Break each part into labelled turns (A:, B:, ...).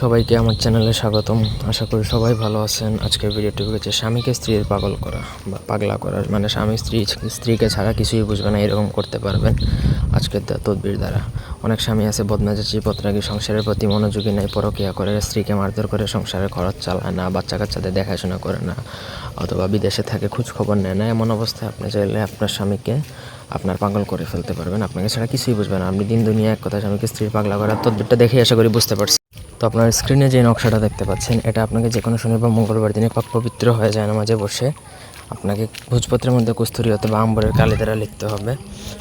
A: সবাইকে আমার চ্যানেলে স্বাগতম। আশা করি সবাই ভালো আছেন। আজকের ভিডিওটি হচ্ছে স্বামীকে স্ত্রীর পাগল করা বা পাগলা করা। মানে স্বামী স্ত্রী, স্ত্রীকে ছাড়া কিছুই বুঝবে না, এরকম করতে পারবেন আজকের তদবির দ্বারা। অনেক স্বামী আছে, বদমেজাজি পত্রাগী সংসারের প্রতি মনোযোগী নেই, পরকিয়া করে, স্ত্রীকে মারধর করে সংসারের খরচ চালায় না বাচ্চা কাচ্চাদের দেখাশোনা করে না, অথবা বিদেশে থাকে খোঁজ খবর নেয় না। এমন অবস্থায় আপনি চাইলে আপনার স্বামীকে আপনার পাগল করে ফেলতে পারবেন। আপনাকে ছাড়া কিছুই বুঝবেন না। আপনি দিন দুনিয়া এক কথা স্বামীকে স্ত্রীর পাগলা করার তদবিরটা দেখে আশা করি বুঝতে পারছেন। তো আপনার স্ক্রিনে যে নকশাটা দেখতে পাচ্ছেন, এটা আপনাকে যে কোনো শনি বা মঙ্গলবার দিনে পাক পবিত্র হয়ে যায় নামাজে বসে আপনাকে ভোজপত্রের মধ্যে কস্তুরি অথবা আম্বরের কালি দ্বারা লিখতে হবে।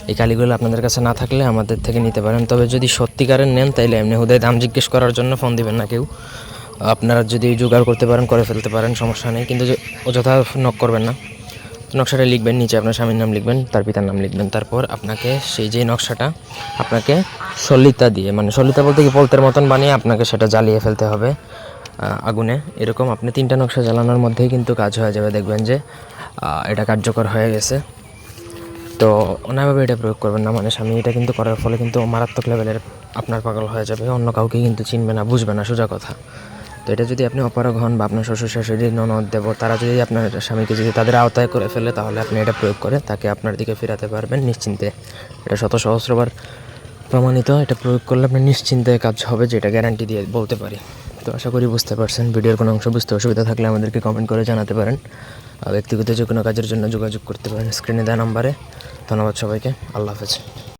A: এই কালিগুলো আপনাদের কাছে না থাকলে আমাদের থেকে নিতে পারেন। তবে যদি সত্যিকারের নেন, তাইলে এমনি হুদায় দাম জিজ্ঞেস করার জন্য ফোন দিবেন না কেউ। আপনারা যদি জোগাড় করতে পারেন, করে ফেলতে পারেন, সমস্যা নেই। কিন্তু অযথা নক করবেন না। নকশাটা লিখবেন, নিচে আপনার স্বামীর নাম লিখবেন, তার পিতার নাম লিখবেন। তারপর আপনাকে সেই যে নকশাটা, আপনাকে সলিতা দিয়ে মানে সলিতা বলতে কি পলতের মতন বানিয়ে আপনাকে সেটা জ্বালিয়ে ফেলতে হবে আগুনে। এরকম আপনি তিনটা নকশা জ্বালানোর মধ্যেই কিন্তু কাজ হয়ে যাবে। দেখবেন যে এটা কার্যকর হয়ে গেছে। তো অন্যায়ভাবে এটা প্রয়োগ করবেন না মানে স্বামী এটা কিন্তু করার ফলে কিন্তু মারাত্মক লেভেলের আপনার পাগল হয়ে যাবে। অন্য কাউকে কিন্তু চিনবে না, বুঝবে না, সোজা কথা। তো এটা যদি আপনি অপারগ হন বা আপনার শ্বশুর শাশুড়ি, ননদ দেব তারা যদি আপনার স্বামীকে যদি তাদের আওতায় করে ফেলে, তাহলে আপনি এটা প্রয়োগ করে তাকে আপনার দিকে ফেরাতে পারবেন নিশ্চিন্তে। এটা শত সহস্রবার প্রমাণিত, এটা প্রয়োগ করলে আপনার নিশ্চিন্তে কাজ হবে, যেটা গ্যারান্টি দিয়ে বলতে পারি। তো আশা করি বুঝতে পারছেন, ভিডিওর কোনো অংশ বুঝতে অসুবিধা থাকলে আমাদেরকে কমেন্ট করে জানাতে পারেন। ব্যক্তিগত যে কোনো কাজের জন্য যোগাযোগ করতে পারেন স্ক্রিনে দেওয়া নাম্বারে। ধন্যবাদ সবাইকে, আল্লাহ হাফেজ।